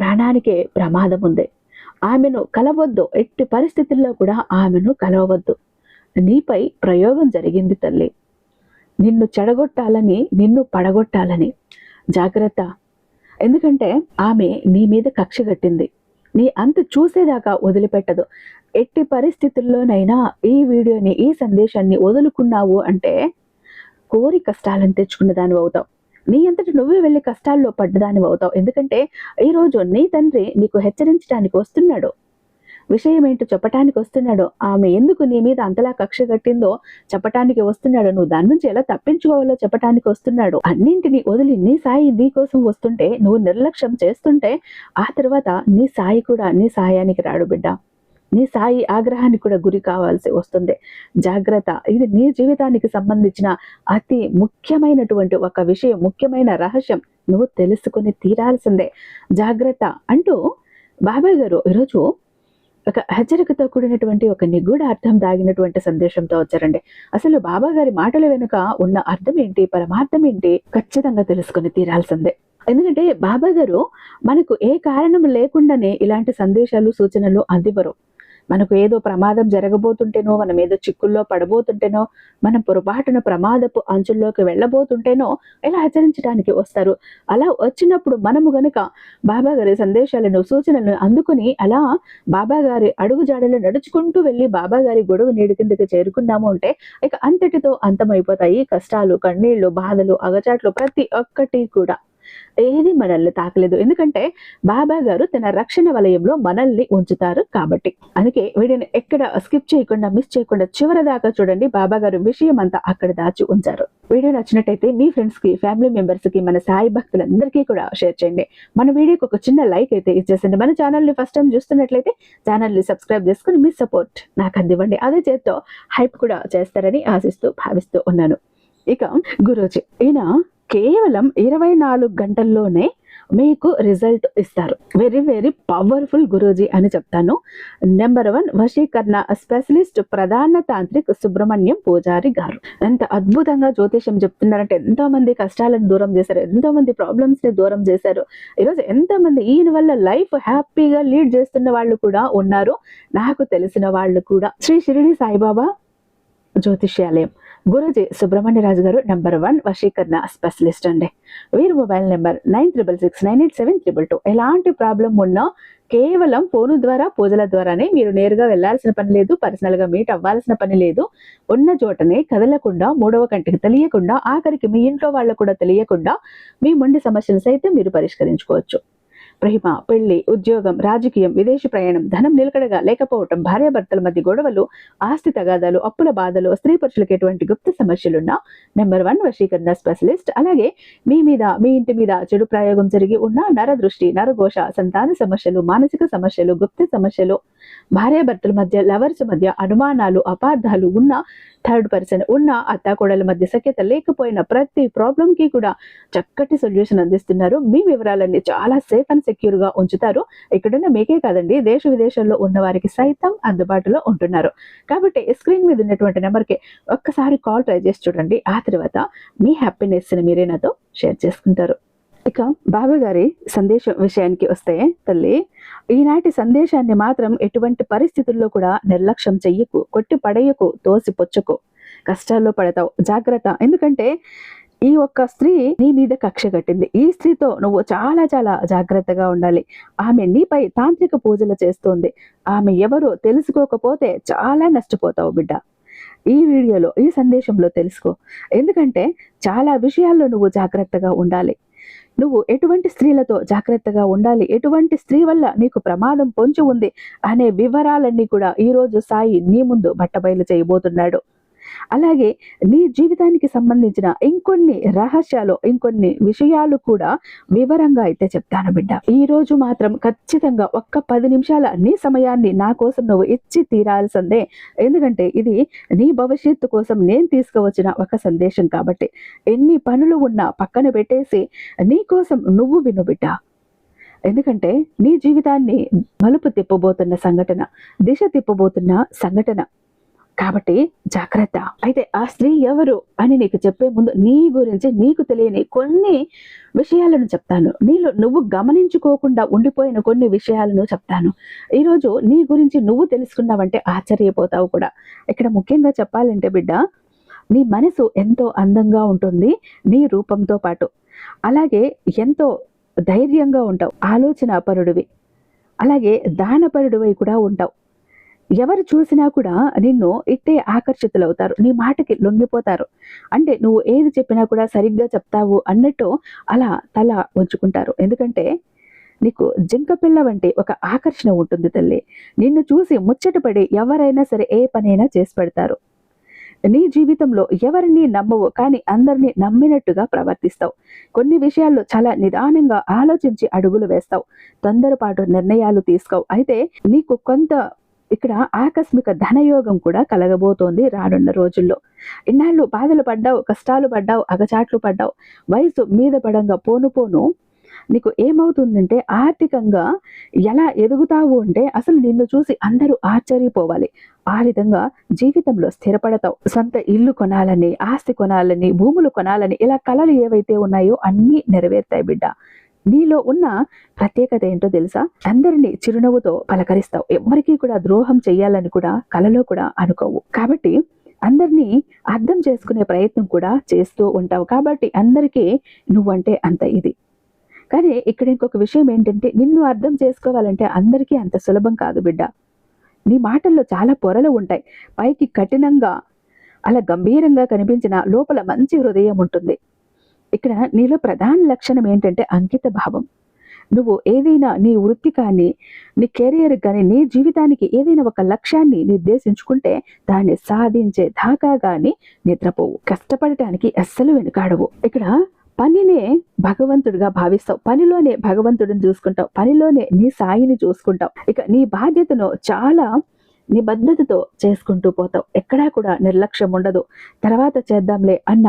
ప్రాణానికే ప్రమాదం ఉంది. ఆమెను కలవద్దు. ఎట్టి పరిస్థితుల్లో కూడా ఆమెను కలవద్దు నీపై ప్రయోగం జరిగింది తల్లి. నిన్ను చెడగొట్టాలని నిన్ను పడగొట్టాలని. జాగ్రత్త. ఎందుకంటే ఆమె నీ మీద కక్ష కట్టింది. నీ అంత చూసేదాకా వదిలిపెట్టదు. ఎట్టి పరిస్థితుల్లోనైనా ఈ వీడియోని ఈ సందేశాన్ని వదులుకున్నావు అంటే కోరి కష్టాలను తెచ్చుకున్న దాని అవుతావు నీ అంతటి నువ్వే వెళ్ళి కష్టాల్లో పడ్డదాని అవుతావు. ఎందుకంటే ఈరోజు నీ తండ్రి నీకు హెచ్చరించడానికి వస్తున్నాడు. విషయం ఏంటో చెప్పటానికి వస్తున్నాడు. ఆమె ఎందుకు నీ మీద అంతలా కక్ష కట్టిందో చెప్పటానికి వస్తున్నాడు. నువ్వు దాని నుంచి ఎలా తప్పించుకోవాలో చెప్పటానికి వస్తున్నాడు. అన్నింటినీ వదిలి నీ సాయి నీ కోసం వస్తుంటే నువ్వు నిర్లక్ష్యం చేస్తుంటే ఆ తర్వాత నీ సాయి కూడా నీ సాయానికి రాడు బిడ్డ. నీ సాయి ఆగ్రహానికి కూడా గురి కావాల్సి వస్తుంది. జాగ్రత్త. ఇది నీ జీవితానికి సంబంధించిన అతి ముఖ్యమైనటువంటి ఒక విషయం ముఖ్యమైన రహస్యం. నువ్వు తెలుసుకుని తీరాల్సిందే. జాగ్రత్త. అంటూ బాబాయ్ గారు ఈరోజు ఒక హెచ్చరికతో కూడినటువంటి ఒక నిగూఢ అర్థం దాగినటువంటి సందేశంతో వచ్చారండి. అసలు బాబా గారి మాటల వెనుక ఉన్న అర్థం ఏంటి పరమార్థం ఏంటి ఖచ్చితంగా తెలుసుకుని తీరాల్సిందే. ఎందుకంటే బాబా గారు మనకు ఏ కారణం లేకుండానే ఇలాంటి సందేశాలు సూచనలు అందివ్వరు. మనకు ఏదో ప్రమాదం జరగబోతుంటేనో మనం ఏదో చిక్కుల్లో పడబోతుంటేనో మనం పొరపాటున ప్రమాదపు అంచుల్లోకి వెళ్ళబోతుంటేనో ఇలా హెచ్చరించడానికి వస్తారు. అలా వచ్చినప్పుడు మనము గనుక బాబా గారి సందేశాలను సూచనలను అందుకుని అలా బాబా గారి అడుగు జాడలు నడుచుకుంటూ వెళ్ళి బాబా గారి గొడుగు నీడి కిందకి చేరుకున్నాము అంటే ఇక అంతటితో అంతమైపోతాయి. కష్టాలు కన్నీళ్ళు బాధలు అగచాట్లు ప్రతి ఒక్కటి కూడా. ఏది మనల్ని తాకలేదు. ఎందుకంటే బాబా గారు తన రక్షణ వలయంలో మనల్ని ఉంచుతారు కాబట్టి. అందుకే వీడియోని ఎక్కడ స్కిప్ చేయకుండా మిస్ చేయకుండా చివరి దాకా చూడండి. బాబా గారు విషయం అంతా అక్కడ దాచి ఉంచారు. వీడియో నచ్చినట్టయితే మీ ఫ్రెండ్స్కి ఫ్యామిలీ మెంబర్స్కి మన సాయి భక్తులందరికీ కూడా షేర్ చేయండి. మన వీడియోకి ఒక చిన్న లైక్ అయితే ఇచ్చేసండి. మన ఛానల్ని ఫస్ట్ టైం చూస్తున్నట్లయితే ఛానల్ని సబ్స్క్రైబ్ చేసుకుని మీ సపోర్ట్ నాకు అందివ్వండి. అదే చేత్తో హైప్ కూడా చేస్తారని ఆశిస్తూ భావిస్తూ ఉన్నాను. ఇక గురూజీ. ఈయన కేవలం ఇరవై నాలుగు గంటల్లోనే మీకు రిజల్ట్ ఇస్తారు. వెరీ వెరీ పవర్ఫుల్ గురూజీ అని చెప్తాను. నెంబర్ వన్ వశీకరణ స్పెషలిస్ట్ ప్రధాన తాంత్రిక్ సుబ్రహ్మణ్యం పూజారి గారు. ఎంత అద్భుతంగా జ్యోతిషం చెప్తున్నారంటే ఎంతో మంది కష్టాలను దూరం చేశారు ఎంతో మంది ప్రాబ్లమ్స్ని దూరం చేశారు. ఈరోజు ఎంతో మంది ఈయన వల్ల లైఫ్ హ్యాపీగా లీడ్ చేస్తున్న వాళ్ళు కూడా ఉన్నారు. నాకు తెలిసిన వాళ్ళు కూడా. శ్రీ షిరిడి సాయిబాబా జ్యోతిష్యాలయం. గురుజీ సుబ్రహ్మణ్యరాజు గారు నెంబర్ వన్ వశీకరణ స్పెషలిస్ట్ అండి. వీరి mobile number nine triple six nine eight seven triple two. ఎలాంటి ప్రాబ్లం ఉన్నా కేవలం ఫోను ద్వారా పూజల ద్వారానే మీరు నేరుగా వెళ్ళాల్సిన పని లేదు పర్సనల్గా మీట్ అవ్వాల్సిన పని లేదు. ఉన్న చోటనే కదలకుండా మూడవ కంటికి తెలియకుండా ఆఖరికి మీ ఇంట్లో వాళ్ళకు కూడా తెలియకుండా మీ మొండి సమస్యలు సైతం మీరు పరిష్కరించుకోవచ్చు. ప్రేమ పెళ్ళి ఉద్యోగం రాజకీయం విదేశీ ప్రయాణం ధనం నిలకడగా లేకపోవటం భార్యాభర్తల మధ్య గొడవలు ఆస్తి తగాదాలు అప్పుల బాధలు స్త్రీ పురుషులకు ఎటువంటి గుప్త సమస్యలున్నా నెంబర్ వన్ వశీకరణ స్పెషలిస్ట్. అలాగే మీ మీద మీ ఇంటి మీద చెడు ప్రయోగం జరిగి ఉన్న నర దృష్టి నరఘోష సంతాన సమస్యలు మానసిక సమస్యలు గుప్త సమస్యలు భార్యాభర్తల మధ్య లవర్స్ మధ్య అనుమానాలు అపార్థాలు ఉన్న థర్డ్ పర్సన్ ఉన్న అత్తాకోడల మధ్య సఖ్యత లేకపోయిన ప్రతి ప్రాబ్లం కి కూడా చక్కటి సొల్యూషన్ అందిస్తున్నారు. మీ వివరాలన్నీ చాలా సేఫ్ అండ్ సెక్యూర్గా ఉంచుతారు. ఇక్కడున్న మీకే కాదండి దేశ విదేశాల్లో ఉన్న వారికి సైతం అందుబాటులో ఉంటున్నారు. కాబట్టి స్క్రీన్ మీద ఉన్నటువంటి నెంబర్కి ఒక్కసారి కాల్ ట్రై చేసి చూడండి. ఆ తర్వాత మీ హ్యాపీనెస్ని మీరే నాతో షేర్ చేసుకుంటారు. ఇక బాబు గారి సందేశం విషయానికి వస్తే తల్లి ఈనాటి సందేశాన్ని మాత్రం ఎటువంటి పరిస్థితుల్లో కూడా నిర్లక్ష్యం చెయ్యకు కొట్టి పడేయకు తోసి పొచ్చకు. కష్టాల్లో పడతావు జాగ్రత్త. ఎందుకంటే ఈ ఒక్క స్త్రీ నీ మీద కక్ష కట్టింది. ఈ స్త్రీతో నువ్వు చాలా చాలా జాగ్రత్తగా ఉండాలి. ఆమె నీపై తాంత్రిక పూజలు చేస్తోంది. ఆమె ఎవరో తెలుసుకోకపోతే చాలా నష్టపోతావు బిడ్డ. ఈ వీడియోలో ఈ సందేశంలో తెలుసుకో. ఎందుకంటే చాలా విషయాల్లో నువ్వు జాగ్రత్తగా ఉండాలి. నువ్వు ఎటువంటి స్త్రీలతో జాగ్రత్తగా ఉండాలి? ఎటువంటి స్త్రీ వల్ల నీకు ప్రమాదం పొంచి ఉంది? అనే వివరాలన్నీ కూడా ఈ రోజు సాయి నీ ముందు బట్టబయలు చేయబోతున్నాడు. అలాగే నీ జీవితానికి సంబంధించిన ఇంకొన్ని రహస్యాలు ఇంకొన్ని విషయాలు కూడా వివరంగా అయితే చెప్తాను బిడ్డ. ఈ రోజు మాత్రం ఖచ్చితంగా ఒక్క పది నిమిషాల నీ సమయాన్ని నా కోసం నువ్వు ఇచ్చి తీరాల్సిందే. ఎందుకంటే ఇది నీ భవిష్యత్తు కోసం నేను తీసుకువచ్చిన ఒక సందేశం కాబట్టి ఎన్ని పనులు ఉన్నా పక్కన పెట్టేసి నీ కోసం నువ్వు విను బిడ్డ. ఎందుకంటే నీ జీవితాన్ని మలుపు తిప్పబోతున్న సంఘటన దిశ తిప్పబోతున్న సంఘటన. కాబట్టి జాగ్రత్త. అయితే ఆ స్త్రీ ఎవరు అని నీకు చెప్పే ముందు నీ గురించి నీకు తెలియని కొన్ని విషయాలను చెప్తాను. నీలో నువ్వు గమనించుకోకుండా ఉండిపోయిన కొన్ని విషయాలను చెప్తాను. ఈరోజు నీ గురించి నువ్వు తెలుసుకున్నావంటే ఆశ్చర్యపోతావు కూడా. ఇక్కడ ముఖ్యంగా చెప్పాలంటే బిడ్డ నీ మనసు ఎంతో అందంగా ఉంటుంది నీ రూపంతో పాటు. అలాగే ఎంతో ధైర్యంగా ఉంటావు ఆలోచన పరుడివి అలాగే దానపరుడివై కూడా ఉంటావు. ఎవరు చూసినా కూడా నిన్ను ఇట్టే ఆకర్షితులవుతారు. నీ మాటకి లొంగిపోతారు. అంటే నువ్వు ఏది చెప్పినా కూడా సరిగ్గా చెప్తావు అన్నట్టు అలా తల ఉంచుకుంటారు ఎందుకంటే నీకు జింక పిల్ల వంటి ఒక ఆకర్షణ ఉంటుంది తల్లి. నిన్ను చూసి ముచ్చటపడి ఎవరైనా సరే ఏ పనైనా చేసి పెడతారు. నీ జీవితంలో ఎవరిని నమ్మవు కానీ అందరినీ నమ్మినట్టుగా ప్రవర్తిస్తావు. కొన్ని విషయాల్లో చాలా నిదానంగా ఆలోచించి అడుగులు వేస్తావు. తొందరపాటు నిర్ణయాలు తీసుకోవు. అయితే నీకు కొంత ఇక్కడ ఆకస్మిక ధనయోగం కూడా కలగబోతోంది రానున్న రోజుల్లో. ఇన్నాళ్ళు బాధలు పడ్డావు కష్టాలు పడ్డావు అగచాట్లు పడ్డావు. వయసు మీద పడంగా పోను పోను నీకు ఏమవుతుందంటే ఆర్థికంగా ఎలా ఎదుగుతావు అంటే అసలు నిన్ను చూసి అందరూ ఆశ్చర్యపోవాలి. ఆ విధంగా జీవితంలో స్థిరపడతావు. సొంత ఇల్లు కొనాలని ఆస్తి కొనాలని భూములు కొనాలని ఇలా కళలు ఏవైతే ఉన్నాయో అన్నీ నెరవేరుతాయి బిడ్డ. నీలో ఉన్న ప్రత్యేకత ఏంటో తెలుసా? అందరినీ చిరునవ్వుతో పలకరిస్తావు. ఎవరికీ కూడా ద్రోహం చెయ్యాలని కూడా కలలో కూడా అనుకోవు. కాబట్టి అందరినీ అర్థం చేసుకునే ప్రయత్నం కూడా చేస్తూ ఉంటావు. కాబట్టి అందరికీ నువ్వంటే అంత ఇది. కానీ ఇక్కడ ఇంకొక విషయం ఏంటంటే నిన్ను అర్థం చేసుకోవాలంటే అందరికీ అంత సులభం కాదు బిడ్డ. నీ మాటల్లో చాలా పొరలు ఉంటాయి. పైకి కఠినంగా అలా గంభీరంగా కనిపించిన లోపల మంచి హృదయం ఉంటుంది. ఇక్కడ నీలో ప్రధాన లక్షణం ఏంటంటే అంకిత భావం. నువ్వు ఏదైనా నీ వృత్తి కానీ నీ కెరియర్ కానీ నీ జీవితానికి ఏదైనా ఒక లక్ష్యాన్ని నిర్దేశించుకుంటే దాన్ని సాధించే దాకా కానీ నిద్రపోవు. కష్టపడటానికి అస్సలు వెనుకాడవు. ఇక్కడ పనినే భగవంతుడిగా భావిస్తావు. పనిలోనే భగవంతుడిని చూసుకుంటావు. పనిలోనే నీ సాయిని చూసుకుంటావు. ఇక నీ బాధ్యతను చాలా నిబద్ధతతో చేసుకుంటూ పోతావు. ఎక్కడా కూడా నిర్లక్ష్యం ఉండదు. తర్వాత చేద్దాంలే అన్న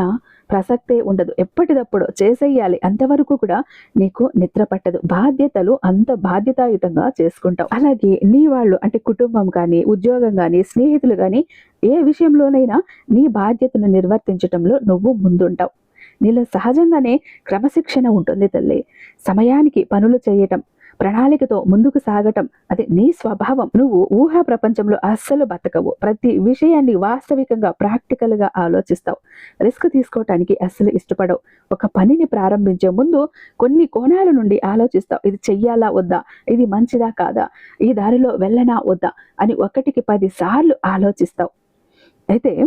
ప్రసక్తే ఉండదు. ఎప్పటిదప్పుడు చేసేయాలి. అంతవరకు కూడా నీకు నిద్ర పట్టదు. బాధ్యతలు అంత బాధ్యతాయుతంగా చేసుకుంటావు. అలాగే నీ వాళ్ళు అంటే కుటుంబం కానీ ఉద్యోగం కానీ స్నేహితులు కానీ ఏ విషయంలోనైనా నీ బాధ్యతను నిర్వర్తించటంలో నువ్వు ముందుంటావు. నీలో సహజంగానే క్రమశిక్షణ ఉంటుంది తల్లి. సమయానికి పనులు చేయటం ప్రణాళికతో ముందుకు సాగటం అది నీ స్వభావం. నువ్వు ఊహా ప్రపంచంలో అస్సలు బతకవు. ప్రతి విషయాన్ని వాస్తవికంగా ప్రాక్టికల్గా ఆలోచిస్తావు. రిస్క్ తీసుకోవటానికి అస్సలు ఇష్టపడవు. ఒక పనిని ప్రారంభించే ముందు కొన్ని కోణాల నుండి ఆలోచిస్తావు. ఇది చెయ్యాలా వద్దా? ఇది మంచిదా కాదా? ఈ దారిలో వెళ్ళనా వద్దా? అని ఒకటికి పది సార్లు ఆలోచిస్తావు. అయితే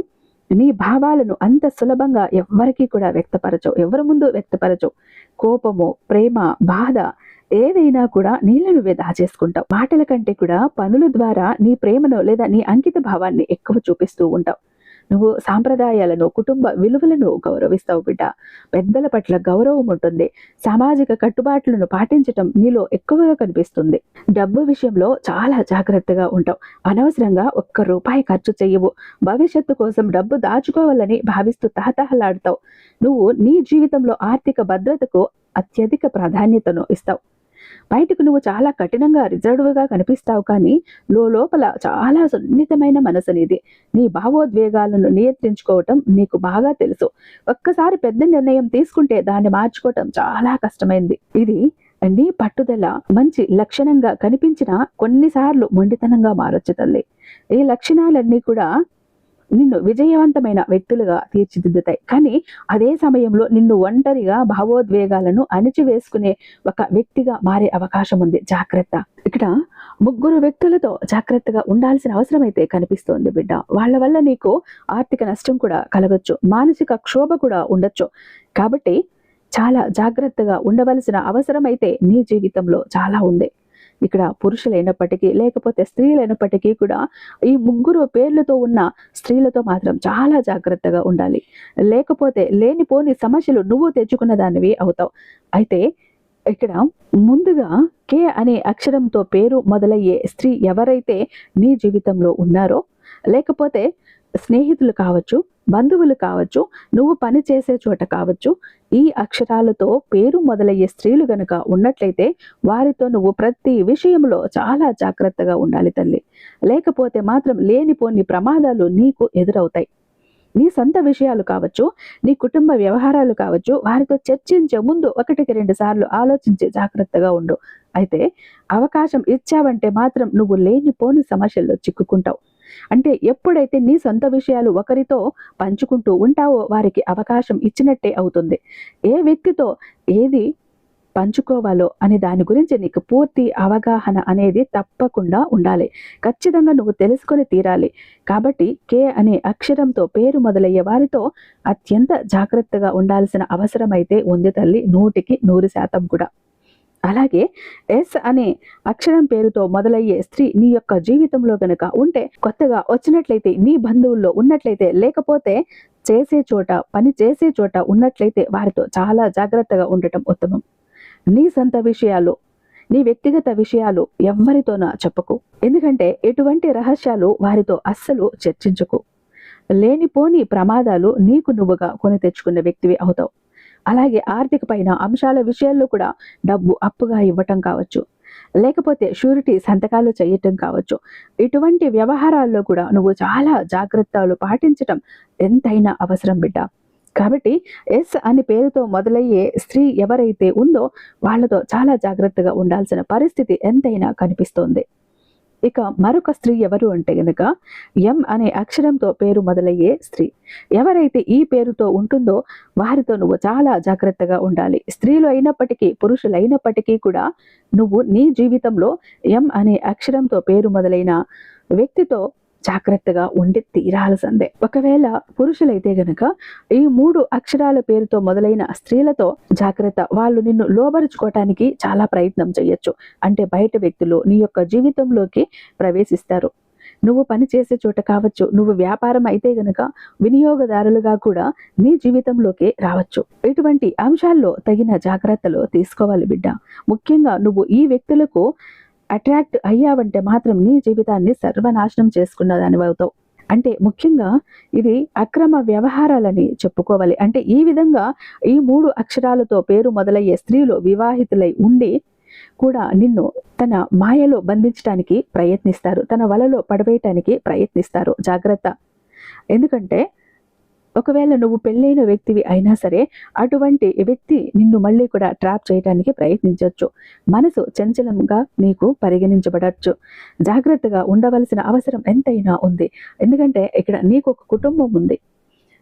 నీ భావాలను అంత సులభంగా ఎవ్వరికీ కూడా వ్యక్తపరచవు. ఎవరి ముందు వ్యక్తపరచవు. కోపము ప్రేమ బాధ ఏదైనా కూడా నీళ్ళ నువ్వే దాచేసుకుంటావు. మాటల కంటే కూడా పనుల ద్వారా నీ ప్రేమను లేదా నీ అంకిత భావాన్ని ఎక్కువ చూపిస్తూ ఉంటావు. నువ్వు సాంప్రదాయాలను కుటుంబ విలువలను గౌరవిస్తావు బిడ్డ. పెద్దల పట్ల గౌరవం ఉంటుంది. సామాజిక కట్టుబాట్లను పాటించటం నీలో ఎక్కువగా కనిపిస్తుంది. డబ్బు విషయంలో చాలా జాగ్రత్తగా ఉంటావు. అనవసరంగా ఒక్క రూపాయి ఖర్చు చేయవు భవిష్యత్తు కోసం డబ్బు దాచుకోవాలని భావిస్తూ తహతహలాడుతావు నువ్వు నీ జీవితంలో ఆర్థిక భద్రతకు అత్యధిక ప్రాధాన్యతను ఇస్తావు. బయటకు నువ్వు చాలా కఠినంగా రిజర్వ్గా కనిపిస్తావు కానీ లోపల చాలా సున్నితమైన మనసు నీది నీ భావోద్వేగాలను నియంత్రించుకోవటం నీకు బాగా తెలుసు. ఒక్కసారి పెద్ద నిర్ణయం తీసుకుంటే దాన్ని మార్చుకోవటం చాలా కష్టమైంది. ఇది నీ పట్టుదల మంచి లక్షణంగా కనిపించిన కొన్నిసార్లు మొండితనంగా మారొచ్చు తల్లి. ఈ లక్షణాలన్నీ కూడా నిన్ను విజయవంతమైన వ్యక్తులుగా తీర్చిదిద్దుతాయి. కానీ అదే సమయంలో నిన్ను ఒంటరిగా భావోద్వేగాలను అణిచివేసుకునే ఒక వ్యక్తిగా మారే అవకాశం ఉంది. జాగ్రత్త. ఇక్కడ ముగ్గురు వ్యక్తులతో జాగ్రత్తగా ఉండాల్సిన అవసరం అయితే కనిపిస్తోంది బిడ్డ. వాళ్ళ వల్ల నీకు ఆర్థిక నష్టం కూడా కలగచ్చు. మానసిక క్షోభ కూడా ఉండొచ్చు. కాబట్టి చాలా జాగ్రత్తగా ఉండవలసిన అవసరం అయితే నీ జీవితంలో చాలా ఉంది. ఇక్కడ పురుషులైనప్పటికీ లేకపోతే స్త్రీలైనప్పటికీ కూడా ఈ ముగ్గురు పేర్లతో ఉన్న స్త్రీలతో మాత్రం చాలా జాగ్రత్తగా ఉండాలి. లేకపోతే లేనిపోని సమస్యలు నువ్వు తెచ్చుకున్న దానివి అవుతావు. అయితే ఇక్కడ ముందుగా కే అనే అక్షరంతో పేరు మొదలయ్యే స్త్రీ ఎవరైతే నీ జీవితంలో ఉన్నారో లేకపోతే స్నేహితులు కావచ్చు బంధువులు కావచ్చు నువ్వు పని చేసే చోట కావచ్చు ఈ అక్షరాలతో పేరు మొదలయ్యే స్త్రీలు గనుక ఉన్నట్లయితే వారితో నువ్వు ప్రతి విషయంలో చాలా జాగ్రత్తగా ఉండాలి తల్లి. లేకపోతే మాత్రం లేనిపోని ప్రమాదాలు నీకు ఎదురవుతాయి. నీ సొంత విషయాలు కావచ్చు నీ కుటుంబ వ్యవహారాలు కావచ్చు వారితో చర్చించే ముందు ఒకటికి రెండు సార్లు ఆలోచించి జాగ్రత్తగా ఉండు. అయితే అవకాశం ఇచ్చావంటే మాత్రం నువ్వు లేనిపోని సమస్యల్లో చిక్కుకుంటావు. అంటే ఎప్పుడైతే నీ సొంత విషయాలు ఒకరితో పంచుకుంటూ ఉంటావో వారికి అవకాశం ఇచ్చినట్టే అవుతుంది. ఏ వ్యక్తితో ఏది పంచుకోవాలో అనే దాని గురించి నీకు పూర్తి అవగాహన అనేది తప్పకుండా ఉండాలి. ఖచ్చితంగా నువ్వు తెలుసుకొని తీరాలి. కాబట్టి కే అనే అక్షరంతో పేరు మొదలయ్యే వారితో అత్యంత జాగ్రత్తగా ఉండాల్సిన అవసరం అయితే ఉంది తల్లి నూటికి నూరు శాతం కూడా. అలాగే ఎస్ అనే అక్షరం పేరుతో మొదలయ్యే స్త్రీ నీ యొక్క జీవితంలో గనక ఉంటే కొత్తగా వచ్చినట్లయితే నీ బంధువుల్లో ఉన్నట్లయితే లేకపోతే చేసే చోట పని చేసే చోట ఉన్నట్లయితే వారితో చాలా జాగ్రత్తగా ఉండటం ఉత్తమం. నీ సొంత విషయాలు నీ వ్యక్తిగత విషయాలు ఎవ్వరితోనా చెప్పకు. ఎందుకంటే ఎటువంటి రహస్యాలు వారితో అస్సలు చర్చించకు. లేనిపోని ప్రమాదాలు నీకు నువ్వుగా కొని తెచ్చుకున్న వ్యక్తివి అవుతావు. అలాగే ఆర్థిక పైన అంశాల విషయాల్లో కూడా డబ్బు అప్పుగా ఇవ్వటం కావచ్చు. లేకపోతే షూరిటీ సంతకాలు చేయటం కావచ్చు. ఇటువంటి వ్యవహారాల్లో కూడా నువ్వు చాలా జాగ్రత్తలు పాటించటం ఎంతైనా అవసరం బిడ్డ. కాబట్టి ఎస్ అని పేరుతో మొదలయ్యే స్త్రీ ఎవరైతే ఉందో వాళ్ళతో చాలా జాగ్రత్తగా ఉండాల్సిన పరిస్థితి ఎంతైనా కనిపిస్తోంది. ఇక మరొక స్త్రీ ఎవరు అంటే గనక ఎం అనే అక్షరంతో పేరు మొదలయ్యే స్త్రీ. ఎవరైతే ఈ పేరుతో ఉంటుందో వారితో నువ్వు చాలా జాగ్రత్తగా ఉండాలి. స్త్రీలు అయినప్పటికీ పురుషులు అయినప్పటికీ కూడా నువ్వు నీ జీవితంలో ఎం అనే అక్షరంతో పేరు మొదలైన వ్యక్తితో జాగ్రత్తగా ఉండి తీరాల్సిందే. ఒకవేళ పురుషులైతే గనక ఈ మూడు అక్షరాల పేరుతో మొదలైన స్త్రీలతో జాగ్రత్త వాళ్ళు నిన్ను లోబరుచుకోవటానికి చాలా ప్రయత్నం చేయొచ్చు అంటే బయట వ్యక్తులు నీ యొక్క జీవితంలోకి ప్రవేశిస్తారు. నువ్వు పని చేసే చోట కావచ్చు నువ్వు వ్యాపారం అయితే గనక వినియోగదారులుగా కూడా నీ జీవితంలోకి రావచ్చు. ఇటువంటి అంశాల్లో తగిన జాగ్రత్తలు తీసుకోవాలి బిడ్డ. ముఖ్యంగా నువ్వు ఈ వ్యక్తులకు అట్రాక్ట్ అయ్యావంటే మాత్రం నీ జీవితాన్ని సర్వనాశనం చేసుకున్న దానివి అవుతావు. అంటే ముఖ్యంగా ఇది అక్రమ వ్యవహారాలని చెప్పుకోవాలి. అంటే ఈ విధంగా ఈ మూడు అక్షరాలతో పేరు మొదలయ్యే స్త్రీలు వివాహితులై ఉండి కూడా నిన్ను తన మాయలో బంధించడానికి ప్రయత్నిస్తారు. తన వలలో పడవేయటానికి ప్రయత్నిస్తారు. జాగ్రత్త. ఎందుకంటే ఒకవేళ నువ్వు పెళ్ళైన వ్యక్తివి అయినా సరే అటువంటి వ్యక్తి నిన్ను మళ్ళీ కూడా ట్రాప్ చేయడానికి ప్రయత్నించవచ్చు మనసు చంచలంగా నీకు పరిగణించబడచ్చు. జాగ్రత్తగా ఉండవలసిన అవసరం ఎంతైనా ఉంది. ఎందుకంటే ఇక్కడ నీకు ఒక కుటుంబం ఉంది.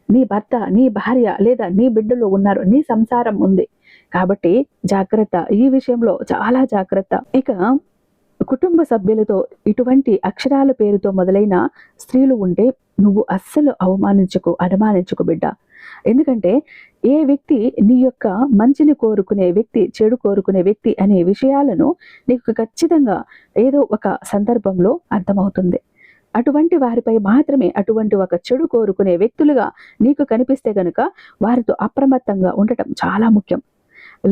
నీ భర్త నీ భార్య లేదా నీ బిడ్డలు ఉన్నారు. నీ సంసారం ఉంది. కాబట్టి జాగ్రత్త. ఈ విషయంలో చాలా జాగ్రత్త. ఇక కుటుంబ సభ్యులతో ఇటువంటి అక్షరాల పేరుతో మొదలైన స్త్రీలు ఉంటే నువ్వు అస్సలు అవమానించకు అనుమానించకు బిడ్డ. ఎందుకంటే ఏ వ్యక్తి నీ యొక్క మంచిని కోరుకునే వ్యక్తి చెడు కోరుకునే వ్యక్తి అనే విషయాలను నీకు ఖచ్చితంగా ఏదో ఒక సందర్భంలో అర్థమవుతుంది. అటువంటి వారిపై మాత్రమే అటువంటి ఒక చెడు కోరుకునే వ్యక్తులుగా నీకు కనిపిస్తే గనుక వారితో అప్రమత్తంగా ఉండటం చాలా ముఖ్యం.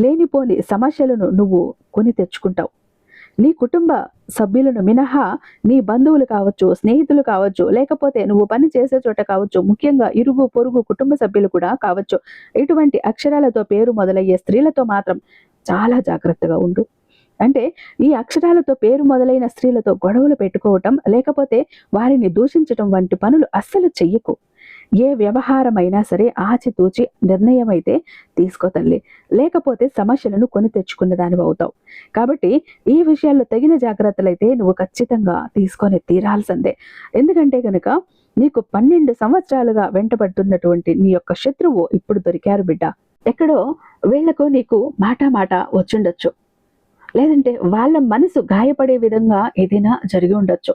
లేనిపోని సమస్యలను నువ్వు కొని తెచ్చుకుంటావు. నీ కుటుంబ సభ్యులను మినహా నీ బంధువులు కావచ్చు స్నేహితులు కావచ్చు లేకపోతే నువ్వు పని చేసే చోట కావచ్చు ముఖ్యంగా ఇరుగు పొరుగు కుటుంబ సభ్యులు కూడా కావచ్చు. ఇటువంటి అక్షరాలతో పేరు మొదలయ్యే స్త్రీలతో మాత్రం చాలా జాగ్రత్తగా ఉండు. అంటే ఈ అక్షరాలతో పేరు మొదలైన స్త్రీలతో గొడవలు పెట్టుకోవటం లేకపోతే వారిని దూషించటం వంటి పనులు అస్సలు చెయ్యకు. ఏ వ్యవహారమైనా సరే ఆచితూచి నిర్ణయం అయితే తీసుకో తల్లి. లేకపోతే సమస్యలను కొని తెచ్చుకున్న దానివి అవుతావు. కాబట్టి ఈ విషయాల్లో తగిన జాగ్రత్తలు అయితే నువ్వు ఖచ్చితంగా తీసుకొని తీరాల్సిందే. ఎందుకంటే కనుక నీకు పన్నెండు సంవత్సరాలుగా వెంటబడుతున్నటువంటి నీ యొక్క శత్రువు ఇప్పుడు దొరికారు బిడ్డ. ఎక్కడో వీళ్ళకు నీకు మాట మాట వచ్చుండొచ్చు. లేదంటే వాళ్ళ మనసు గాయపడే విధంగా ఏదైనా జరిగి ఉండొచ్చు.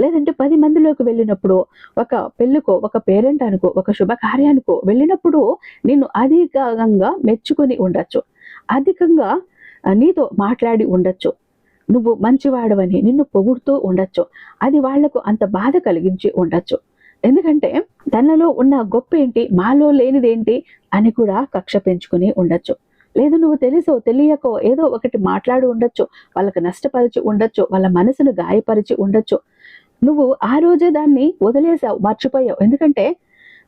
లేదంటే పది మందిలోకి వెళ్ళినప్పుడు ఒక పెళ్ళికో ఒక పేరెంట్ అనుకో ఒక శుభకార్యానికో వెళ్ళినప్పుడు నిన్ను అధికంగా మెచ్చుకొని ఉండొచ్చు. అధికంగా నీతో మాట్లాడి ఉండొచ్చు. నువ్వు మంచివాడవని నిన్ను పొగుడుతూ ఉండొచ్చు. అది వాళ్ళకు అంత బాధ కలిగించి ఉండొచ్చు. ఎందుకంటే తనలో ఉన్న గొప్ప ఏంటి మాలో లేనిదేంటి అని కూడా కక్ష పెంచుకుని ఉండొచ్చు. లేదు నువ్వు తెలుసో తెలియకో ఏదో ఒకటి మాట్లాడి ఉండొచ్చు. వాళ్ళకి నష్టపరిచి ఉండొచ్చు. వాళ్ళ మనసును గాయపరిచి ఉండొచ్చు. నువ్వు ఆ రోజే దాన్ని వదిలేసావు మర్చిపోయావు. ఎందుకంటే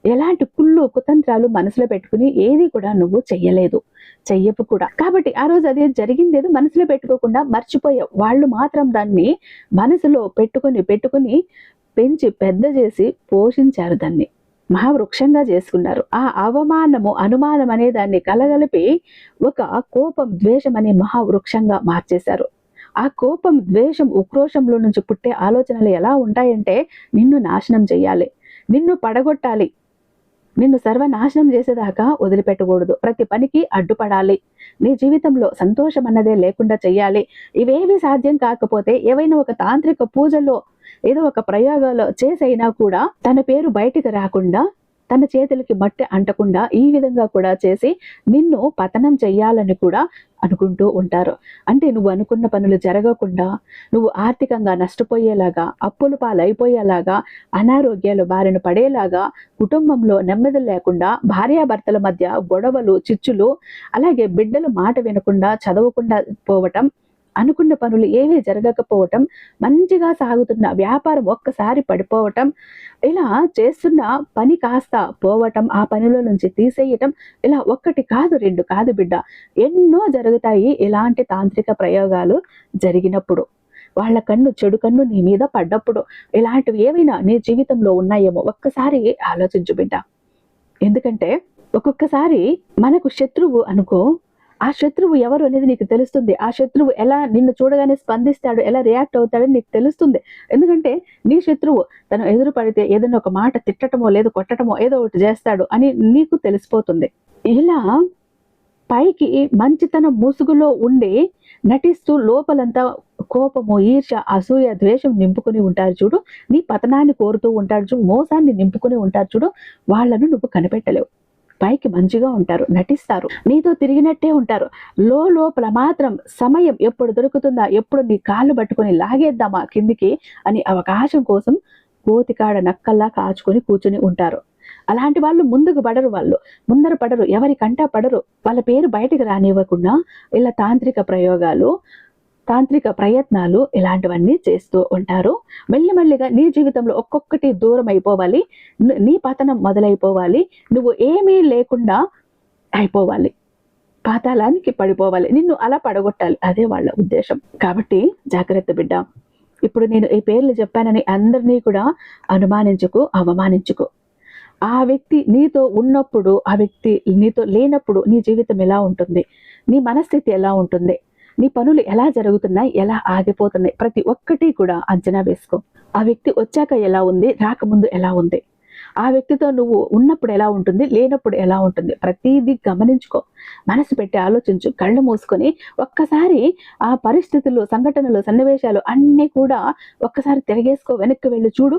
ఎలాంటి కుళ్ళు కుతంత్రాలు మనసులో పెట్టుకుని ఏది కూడా నువ్వు చెయ్యలేదు. చెయ్యపు కూడా. కాబట్టి ఆ రోజు అదే జరిగిందేదో మనసులో పెట్టుకోకుండా మర్చిపోయావు. వాళ్ళు మాత్రం దాన్ని మనసులో పెట్టుకొని పెట్టుకుని పెంచి పెద్ద చేసి పోషించారు దాన్ని. మహావృక్షంగా చేసుకున్నారు. ఆ అవమానము అనుమానం అనే దాన్ని కలగలిపి ఒక కోపం ద్వేషం అనే మహావృక్షంగా మార్చేశారు. ఆ కోపం ద్వేషం ఉక్రోషంలో నుంచి పుట్టే ఆలోచనలు ఎలా ఉంటాయంటే నిన్ను నాశనం చేయాలి నిన్ను పడగొట్టాలి. నిన్ను సర్వనాశనం చేసేదాకా వదిలిపెట్టకూడదు. ప్రతి పనికి అడ్డుపడాలి. నీ జీవితంలో సంతోషం అన్నదే లేకుండా చేయాలి ఇవేవి సాధ్యం కాకపోతే ఏవైనా ఒక తాంత్రిక పూజలో ఏదో ఒక ప్రయోగాలో చేసైనా కూడా తన పేరు బయటికి రాకుండా తన చేతులకి మట్టి అంటకుండా ఈ విధంగా కూడా చేసి నిన్ను పతనం చెయ్యాలని కూడా అనుకుంటూ ఉంటారు. అంటే నువ్వు అనుకున్న పనులు జరగకుండా నువ్వు ఆర్థికంగా నష్టపోయేలాగా అప్పులు పాలైపోయేలాగా అనారోగ్యాలు బారిన పడేలాగా కుటుంబంలో నెమ్మది లేకుండా భార్యాభర్తల మధ్య గొడవలు చిచ్చులు అలాగే బిడ్డలు మాట వినకుండా చదవకుండా పోవటం అనుకున్న పనులు ఏవీ జరగకపోవటం మంచిగా సాగుతున్న వ్యాపారం ఒక్కసారి పడిపోవటం ఇలా చేస్తున్న పని కాస్త పోవటం ఆ పనిలో నుంచి తీసేయటం ఇలా ఒక్కటి కాదు రెండు కాదు బిడ్డ. ఎన్నో జరుగుతాయి ఇలాంటి తాంత్రిక ప్రయోగాలు జరిగినప్పుడు. వాళ్ళ కన్ను చెడు కన్ను నీ మీద పడ్డప్పుడు ఇలాంటివి ఏవైనా నీ జీవితంలో ఉన్నాయేమో ఒక్కసారి ఆలోచించు బిడ్డ. ఎందుకంటే ఒక్కొక్కసారి మనకు శత్రువు అనుకో ఆ శత్రువు ఎవరు అనేది నీకు తెలుస్తుంది. ఆ శత్రువు ఎలా నిన్ను చూడగానే స్పందిస్తాడు ఎలా రియాక్ట్ అవుతాడని నీకు తెలుస్తుంది. ఎందుకంటే నీ శత్రువు తను ఎదురు పడితే ఏదైనా ఒక మాట తిట్టటమో లేదు కొట్టటమో ఏదో ఒకటి చేస్తాడు అని నీకు తెలిసిపోతుంది. ఇలా పైకి మంచితనం ముసుగులో ఉండి నటిస్తూ లోపలంతా కోపము ఈర్ష అసూయ ద్వేషం నింపుకుని ఉంటారు చూడు. నీ పతనాన్ని కోరుతూ ఉంటారు చూడు. మోసాన్ని నింపుకుని ఉంటారు చూడు. వాళ్ళను నువ్వు కనిపెట్టలేవు. పైకి మంచిగా ఉంటారు నటిస్తారు. నీతో తిరిగినట్టే ఉంటారు. లో లోపల మాత్రం సమయం ఎప్పుడు దొరుకుతుందా ఎప్పుడు నీ కాళ్ళు పట్టుకొని లాగేద్దామా కిందికి అని అవకాశం కోసం కోతికాడ నక్కల్లా కాచుకొని కూర్చుని ఉంటారు. అలాంటి వాళ్ళు ముందుకు పడరు వాళ్ళు. ముందర పడరు ఎవరి కంటా పడరు. వాళ్ళ పేరు బయటకు రానివ్వకుండా ఇలా తాంత్రిక ప్రయోగాలు తాంత్రిక ప్రయత్నాలు ఇలాంటివన్నీ చేస్తూ ఉంటారు. మెల్లిమెల్లిగా నీ జీవితంలో ఒక్కొక్కటి దూరం అయిపోవాలి. నీ పతనం మొదలైపోవాలి. నువ్వు ఏమీ లేకుండా అయిపోవాలి. పాతాళానికి పడిపోవాలి. నిన్ను అలా పడగొట్టాలి. అదే వాళ్ళ ఉద్దేశం. కాబట్టి జాగ్రత్త బిడ్డ. ఇప్పుడు నేను ఈ పేర్లు చెప్పానని అందరినీ కూడా అనుమానించుకు అవమానించుకు. ఆ వ్యక్తి నీతో ఉన్నప్పుడు ఆ వ్యక్తి నీతో లేనప్పుడు నీ జీవితం ఎలా ఉంటుంది? నీ మనస్థితి ఎలా ఉంటుంది? నీ పనులు ఎలా జరుగుతున్నాయి ఎలా ఆగిపోతున్నాయి ప్రతి ఒక్కటి కూడా అంచనా వేసుకో. ఆ వ్యక్తి వచ్చాక ఎలా ఉంది రాకముందు ఎలా ఉంది? ఆ వ్యక్తితో నువ్వు ఉన్నప్పుడు ఎలా ఉంటుంది లేనప్పుడు ఎలా ఉంటుంది? ప్రతిదీ గమనించుకో. మనసు పెట్టి ఆలోచించు కళ్ళు మూసుకొని ఒక్కసారి ఆ పరిస్థితులు సంఘటనలు సన్నివేశాలు అన్నీ కూడా ఒక్కసారి తిరగేసుకో వెనక్కి వెళ్ళి చూడు.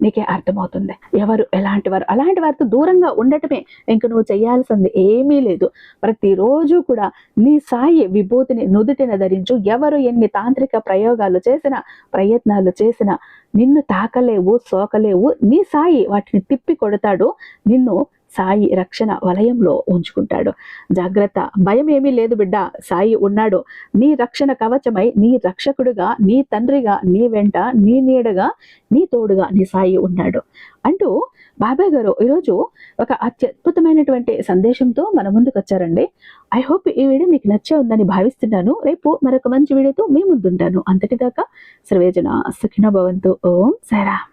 నీకే అర్థమవుతుంది. ఎవరు ఎలాంటి వారు? అలాంటి వారితో దూరంగా ఉండటమే ఇంక నువ్వు చేయాల్సింది ఏమీ లేదు. ప్రతిరోజు కూడా నీ సాయి విభూతిని నుదుటిన ధరించు. ఎవరు ఎన్ని తాంత్రిక ప్రయోగాలు చేసినా ప్రయత్నాలు చేసినా నిన్ను తాకలేవు సోకలేవు. నీ సాయి వాటిని తిప్పి కొడతాడు. నిన్ను సాయి రక్షణ వలయంలో ఉంచుకుంటాడు. జాగ్రత్త. భయం ఏమీ లేదు బిడ్డ. సాయి ఉన్నాడు. నీ రక్షణ కవచమై నీ రక్షకుడుగా నీ తండ్రిగా నీ వెంట నీ నీడగా నీ తోడుగా నీ సాయి ఉన్నాడు. అంటూ బాబాయ్ గారు ఈరోజు ఒక అత్యద్భుతమైనటువంటి సందేశంతో మన ముందుకు వచ్చారండి. ఐ హోప్ ఈ వీడియో మీకు నచ్చే ఉందని భావిస్తున్నాను. రేపు మరొక మంచి వీడియోతో మీ ముందుంటాను. అంతటిదాకా సర్వేజన సుఖిన భవంతు. ఓం సారా